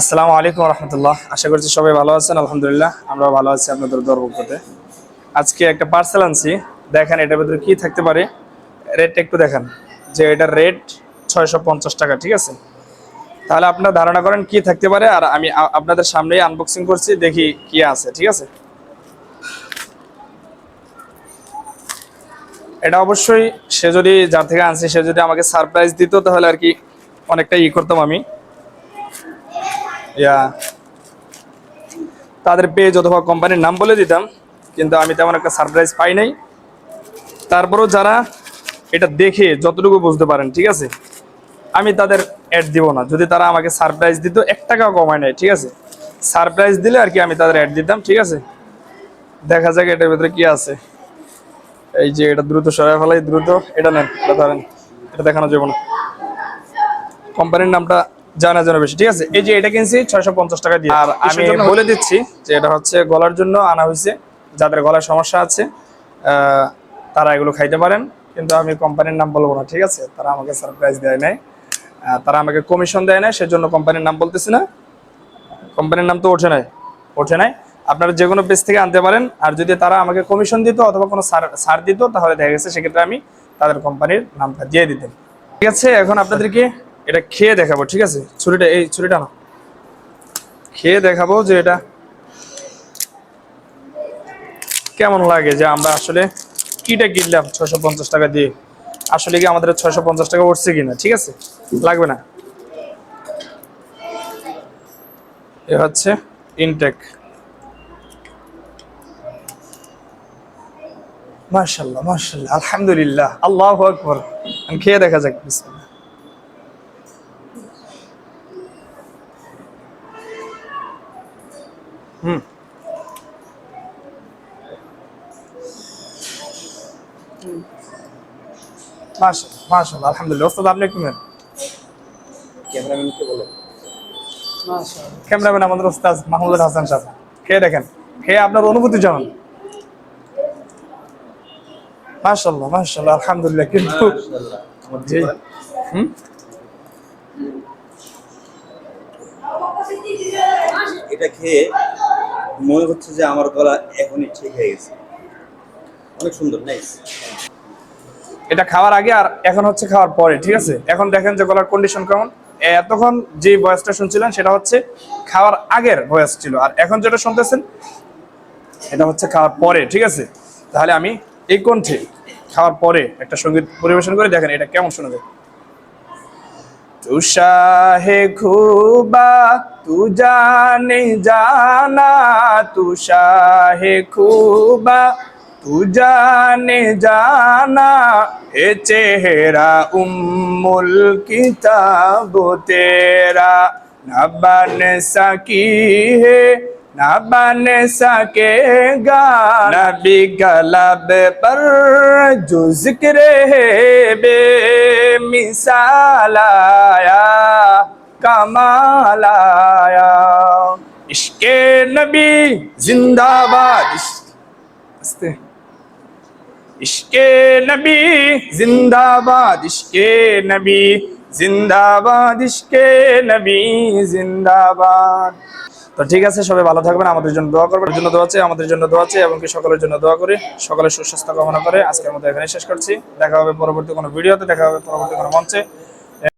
আসসালামু আলাইকুম রহমতুল্লাহ। আশা করছি সবাই ভালো আছেন, আলহামদুলিল্লাহ। আমরা ভালো আছি আপনাদের দরবকতে আজকে একটা পার্সেল আনছি। দেখেন এটার ভিতরে কী থাকতে পারে। রেটটা একটু দেখান। যে এটার রেট ছয়শো পঞ্চাশ টাকা, ঠিক আছে? তাহলে আপনারা ধারণা করেন কি থাকতে পারে, আর আমি আপনাদের সামনেই আনবক্সিং করছি, দেখি কি আছে, ঠিক আছে? এটা অবশ্যই সে যদি যার থেকে আনছে, সে যদি আমাকে সারপ্রাইজ দিত, তাহলে আর কি অনেকটা ই করতাম আমি। তাদের পেজ অথবা কোম্পানির নাম বলে দিতাম, কিন্তু আমি তেমন একটা সারপ্রাইজ পাই নাই। তারপরেও যারা এটা দেখে যতটুকু বুঝতে পারেন, ঠিক আছে? আমি তাদের অ্যাড দিব না। যদি তারা আমাকে সারপ্রাইজ দিত, এক টাকাও কমায় নেয় ঠিক আছে? সারপ্রাইজ দিলে আর কি আমি তাদের অ্যাড দিতাম, ঠিক আছে? দেখা যাক এটার ভিতরে কি আছে। এই যে এটা দ্রুত সরাই ফেলাই, দ্রুত এটা নেন, এটা ধরেন, এটা দেখানো যাবে না। কোম্পানির নামটা জানা জানা বেশি ঠিক আছে? এই যে এটা কিনছি ছয়শো পঞ্চাশ টাকা দিয়ে। আর আমি বলে দিচ্ছি যে এটা হচ্ছে গলার জন্য আনা হয়েছে। যাদের গলার সমস্যা আছে তারা এগুলো খাইতে পারেন। কিন্তু আমি কোম্পানির নাম বলব না ঠিক আছে? তারা আমাকে সারপ্রাইজ দেয় নাই। তারা আমাকে কমিশন দেয় নাই সেজন্য কোম্পানির নাম বলতেছি না। কোম্পানির নাম তো ওঠে নাই ওঠে নাই। আপনারা যে কোনো পেজ থেকে আনতে পারেন। আর যদি তারা আমাকে কমিশন দিত অথবা কোনো সার সার দিত তাহলে দেখা গেছে সেক্ষেত্রে আমি তাদের কোম্পানির নামটা দিয়ে দিতেন ঠিক আছে এখন আপনাদেরকে এটা খেয়ে দেখাবো, ঠিক আছে? ছুরিটা, এই ছুরিটা না খেয়ে দেখাবো যে এটা কেমন লাগে, যে আমরা আসলে কিটা কিনলাম ছয়শো পঞ্চাশ টাকা দিয়ে। আসলে কি আমাদের ছয়শো পঞ্চাশ টাকা উঠছে কিনা, ঠিক আছে? লাগবে না। এ হচ্ছে ইনটেক মাশাল্লাহ মাশাল্লাহ, আলহামদুলিল্লাহ, আল্লাহ আকবার। খেয়ে দেখা যাক, বিসমিল্লাহ। হুম। আলহামদুলিল্লাহ। ওস্তাদ আপনি একটু নেন। ক্যামেরাম্যানকে বলে? ক্যামেরাম্যান আমাদের ওস্তাদ মাহমুদুল হাসান সাহেব। খেয়ে দেখেন খেয়ে আপনার অনুভূতি জানান। মাশাল্লাহ মাশাল্লাহ আলহামদুলিল্লাহ কিন্তু জি। হুম? এটা খেয়ে মনে হচ্ছে যে আমার গলা এখনই ঠিক হয়ে গেছে। অনেক সুন্দর নাইস এটা খাওয়ার আগে আর এখন হচ্ছে খাওয়ার পরে, ঠিক আছে? এখন দেখেন যে গলার কন্ডিশন কেমন। এতক্ষণ যে ভয়েসটা শুনছিলেন, সেটা হচ্ছে খাওয়ার আগের ভয়েস ছিল। আর এখন যেটা শুনতেছেন, এটা হচ্ছে খাওয়ার পরে, ঠিক আছে? তাহলে আমি এই কণ্ঠে খাওয়ার পরে একটা সংগীত পরিবেশন করে। দেখেন এটা কেমন শোনাবে তু শাহে খুবা, তু জানে জানা তু শাহে খুবা, তু জানে জানা এ চেহারা উম্মুল কিতাব তেরা, না বন সকি হে না बन सकेगा नबी गलब पर जो ज़िक्र है बेमिसाल आया, कमाल आया। इश्के नबी जिंदाबाद। इश्के नबी जिंदाबाद, इश्के नबी जिंदाबाद, इश्के नबी जिंदाबाद। তো ঠিক আছে, সবাই ভালো থাকবেন, আমাদের জন্য দোয়া করবেন জন্য দোয়া আছে আমাদের জন্য দোয়া আছে এবং কি সকলের জন্য দোয়া করি। সকলের সুস্বাস্থ্য কামনা করে আজকের মতো এখানে শেষ করছি। দেখা হবে পরবর্তী কোনো ভিডিওতে, দেখা হবে পরবর্তী কোনো মঞ্চে।